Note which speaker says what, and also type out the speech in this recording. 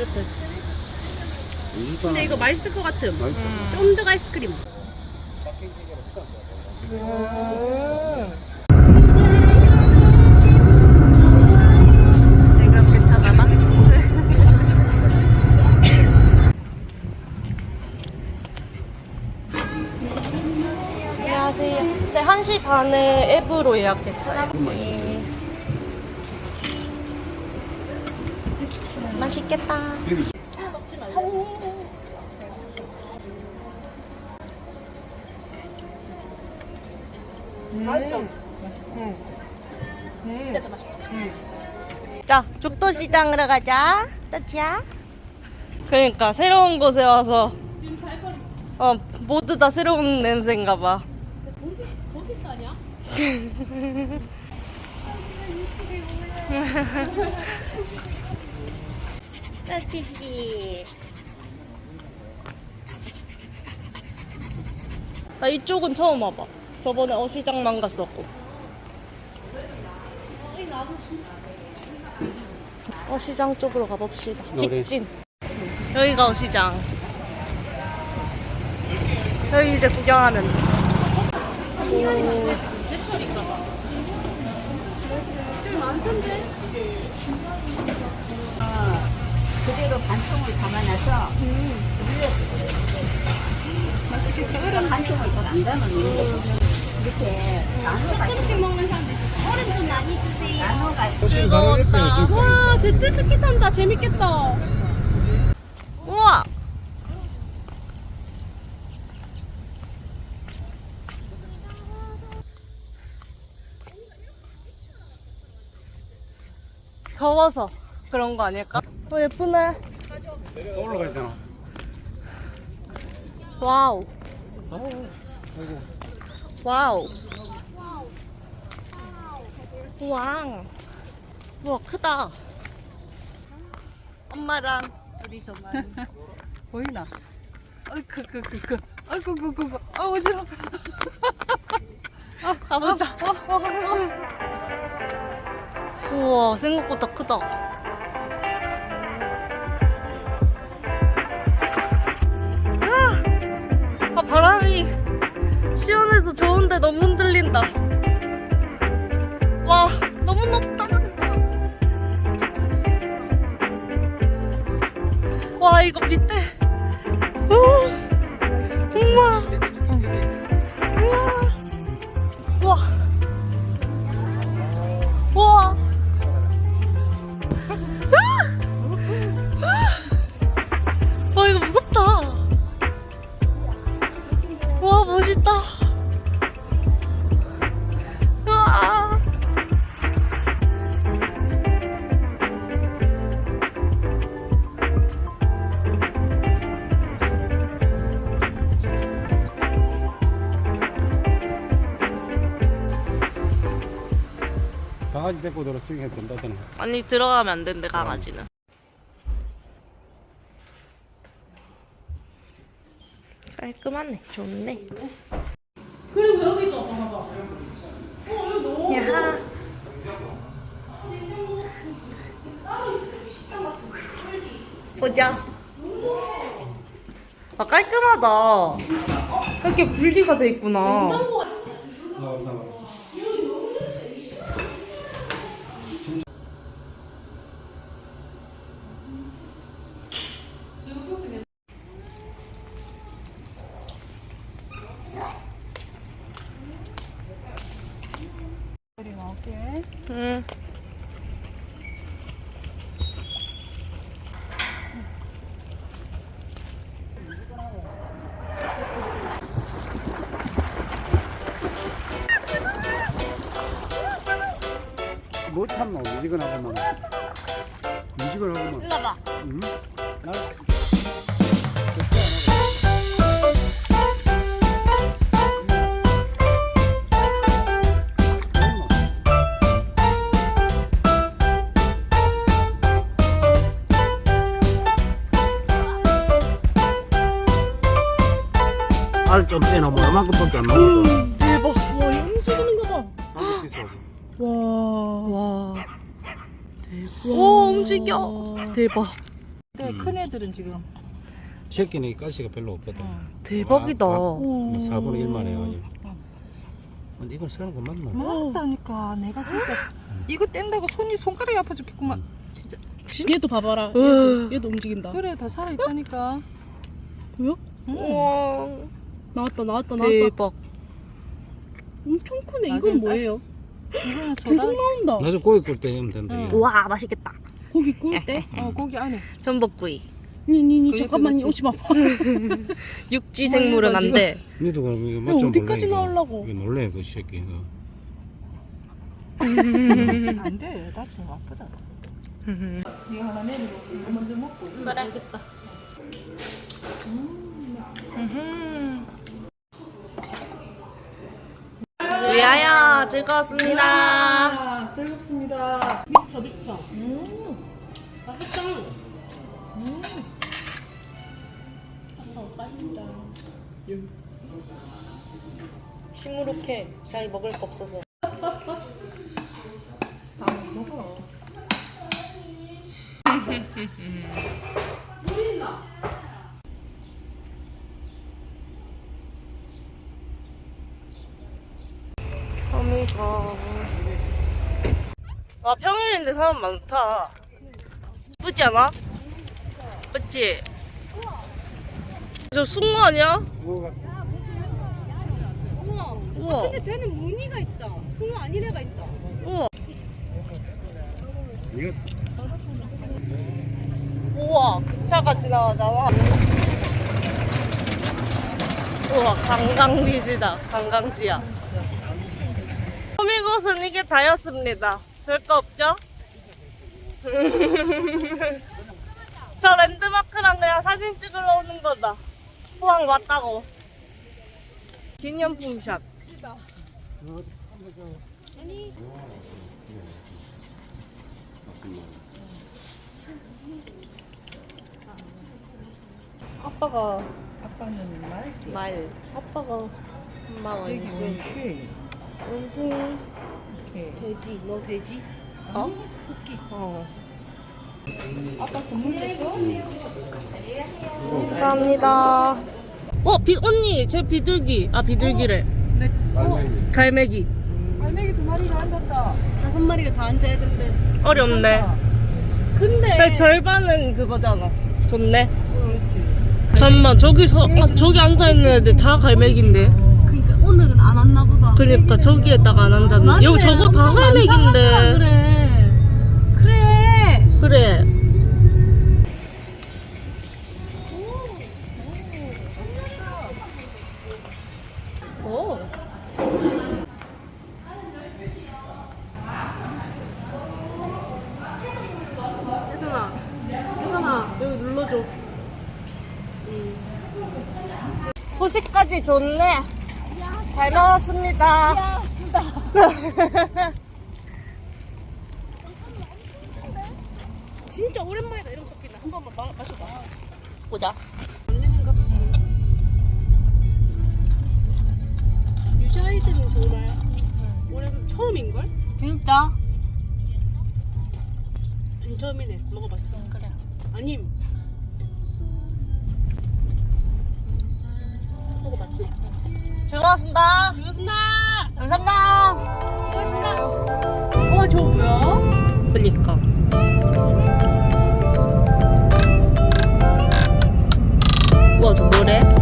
Speaker 1: 이거
Speaker 2: 근데 이거 맛있을 것 같음.
Speaker 1: 맛있다.
Speaker 2: 쫀득 아이스크림.
Speaker 3: 내가 괜찮아나? 안녕하세요. 네, 1시 반에 앱으로 예약했어요. 맛있겠다. 천일. 자, 죽도 시장으로 가자. 따티야. 그러니까 새로운 곳에 와서 어 모두 다 새로운 냄새인가 봐.
Speaker 2: 거기 싸냐?
Speaker 3: 따티씨. 나 이쪽은 처음 와봐. 저번에 어시장만 갔었고. 어시장 쪽으로 가봅시다. 직진. 여기가 어시장. 여기 이제 구경하면 돼.
Speaker 2: 제철인가 봐. 좀 많던데?
Speaker 4: 그대로 반통을 담아놔서 그대로 반통을 잘 안 담으면 이렇게 나눠
Speaker 2: 조금씩 먹는 사람들 있어. 얼음 좀 많이 주세요.
Speaker 4: 나눠가지고
Speaker 3: 즐거웠다.
Speaker 2: 와, 제트스키 탄다. 재밌겠다.
Speaker 3: 우와! 더워서 그런 거 아닐까? 어, 예쁘네.
Speaker 1: 또 올라가야 되나?
Speaker 3: 와우.
Speaker 1: 아이고.
Speaker 3: 와우. 우왕. 우와, 크다. 엄마랑 둘이서만.
Speaker 2: 보이나? 아이고, 그, 그, 그. 아이고, 그, 그, 그. 아, 어지러워.
Speaker 3: 가보자. 우와, 생각보다 크다. 너무 흔들린다. 와, 너무 높다. 와, 이거 밑에.
Speaker 1: 강아지 데리고 들어 스윙해도 된다잖아.
Speaker 3: 아니 들어가면 안 된대 강아지는. 깔끔하네, 좋네.
Speaker 2: 그리고 여기도 봐봐.
Speaker 3: 야. 보자. 아 깔끔하다. 이렇게 분리가 돼 있구나. 응.
Speaker 1: 뭐 참노? 미직을 하고만. 미직을 하고만.
Speaker 3: 일로 봐.
Speaker 1: 응? 좀 빼놔 뭐 이만큼밖에 안 나오거든
Speaker 3: 대박. 와, 이 움직이는 거 봐.
Speaker 1: 한국 비싸
Speaker 3: 와. 와. 대박. 오, 움직여. 대박.
Speaker 2: 근데 큰 애들은 지금
Speaker 1: 새끼는 이 가시가 별로 없거든.
Speaker 3: 대박이다.
Speaker 1: 아, 아, 뭐 4분의 1만 해요. 근데 이건 쓰는 거 맞나?
Speaker 2: 많다니까 내가 진짜 이거 뗀다고 손이 손가락이 아파 죽겠구만
Speaker 5: 얘도 봐봐라.
Speaker 3: 으.
Speaker 5: 얘도, 얘도 움직인다.
Speaker 2: 그래 다 살아 있다니까
Speaker 5: 보여?
Speaker 3: 우와.
Speaker 5: 나왔다, 나왔다, 나왔다.
Speaker 3: 대박.
Speaker 5: 엄청 크네.
Speaker 2: 아,
Speaker 5: 이건
Speaker 2: 진짜?
Speaker 5: 뭐예요?
Speaker 2: 이거는 소다
Speaker 5: 계속 나온다.
Speaker 1: 나중에 고기 꿀때 하면 된다.
Speaker 2: 응.
Speaker 1: 이거.
Speaker 3: 우와 맛있겠다.
Speaker 5: 고기 구울 때.
Speaker 2: 어 고기 안에
Speaker 3: 전복구이.
Speaker 5: 니니니
Speaker 2: 그게
Speaker 5: 잠깐만
Speaker 2: 그거지.
Speaker 5: 오지 마.
Speaker 3: 육지 생물은 안 돼.
Speaker 1: 니도 그럼 이거
Speaker 5: 야,
Speaker 1: 맛좀
Speaker 5: 어디까지 나오려고?
Speaker 1: 이거 놀래 그 새끼. 이거.
Speaker 2: 안 돼 다쳐 아프다 이거 하나 내리고 이거 먼저 먹고
Speaker 3: 그래. 알겠다. 위하여 즐거웠습니다.
Speaker 2: 아 즐겁습니다
Speaker 5: 다 맵다. 음. 맛있다. 음.
Speaker 3: 시무룩해. 자기 먹을 거 없어서. 어 미가. 와 평일인데 사람 많다. 예쁘지 않아? 그치? 저 숭어 아니야? 우와.
Speaker 5: 근데 쟤는 무늬가 있다. 숭어 아닌 애가 있다.
Speaker 3: 우와.
Speaker 1: 이거
Speaker 3: 우와, 그 차가 지나가잖아. 우와, 관광지지다. 관광지야. 호미곶은 이게 다였습니다. 별거 없죠? 저 랜드마크랑 그냥 사진 찍으러 오는 거다. 포항 왔다고. 기념품 샷. 아빠가
Speaker 2: 아빠는 말지
Speaker 3: 말. 아빠가 엄마 원숭이. 원숭이.
Speaker 2: 이렇게
Speaker 5: 돼지. 너 돼지?
Speaker 3: 어? 토끼. 어.
Speaker 2: 아빠 선물 줬어?
Speaker 3: 감사합니다. 어, 비, 언니, 제 비둘기. 아, 비둘기래. 갈매기.
Speaker 2: 갈매기 두 마리가 앉았다
Speaker 5: 다섯 마리가 다 앉아야 된대.
Speaker 3: 어렵네.
Speaker 5: 근데
Speaker 3: 근데 절반은 그거잖아. 좋네.
Speaker 2: 그렇지
Speaker 3: 잠깐만, 저기서, 아, 저기 앉아있는 애들 다 갈매기인데.
Speaker 5: 그러니까 오늘은 안 왔나 보다.
Speaker 3: 그니까 저기에다가 안 앉았네.
Speaker 5: 맞네.
Speaker 3: 여기 저거 다
Speaker 5: 엄청 많다 하더라,
Speaker 3: 갈매기인데.
Speaker 5: 그래. 그래.
Speaker 3: 그래. 오.
Speaker 5: 혜선아. 혜선아, 여기 눌러줘.
Speaker 3: 후식까지 좋네. 잘 먹었습니다.
Speaker 5: 진짜 오랜만이다 이런 커피는 한 번만 마, 마셔봐.
Speaker 3: 보자.
Speaker 5: 유자이드는 정말 오랜 처음인 걸?
Speaker 3: 진짜?
Speaker 5: 안 처음이네. 먹어봤어. 그래. 아님. 먹어봤어.
Speaker 3: 즐거웠습니다.
Speaker 5: 고맙습니다.
Speaker 3: 감사합니다.
Speaker 5: 고맙습니다. 와, 저거 뭐야?
Speaker 3: 그니까. 우와, 저 뭐래?